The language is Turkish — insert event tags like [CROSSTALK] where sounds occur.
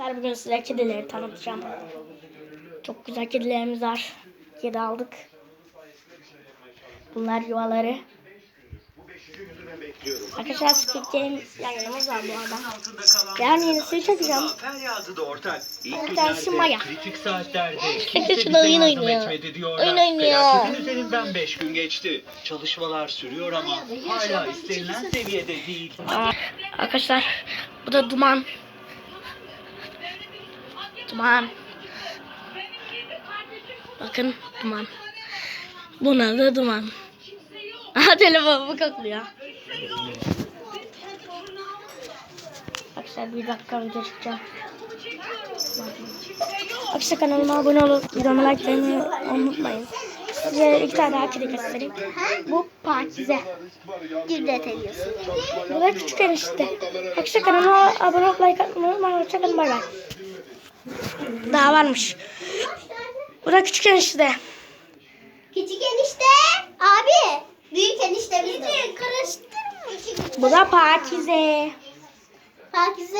Arkadaşlar bugün size kedileri tanıtacağım. Çok güzel kedilerimiz var. Kedi aldık. Bunlar yuvaları. Arkadaşlar Game yayınımız var bu arada. Yarın yenisini çekeceğim. Bir tanesi Maya. kritik saatlerde [LAUGHS] kimse bize da oyun yardım oynuyor. etmedi diyorlar. Oyun oynuyor. Felaketin üzerinden 5 gün geçti. Çalışmalar sürüyor ama hala istenilen seviyede değil. Aa, Arkadaşlar bu da duman. Duman. Bakın duman. Buna da duman. [LAUGHS] Aha telefonumu kokluyor. Arkadaşlar bir dakika video çekeceğim. Arkadaşlar kanalıma abone olup videomu likelamayı unutmayın. Size iki tane daha kedi göstereyim. Bu Pakize. Cibret ediyorsun. Bu da küçük enişte. Arkadaşlar kanalıma abone olup like atmayı unutmayın. Hoşçakalın bay bay. Daha varmış. Bu da küçük enişte. Küçük enişte. Abi. Büyük enişte bizde. Karıştırma. Bu da Pakize. Pakize.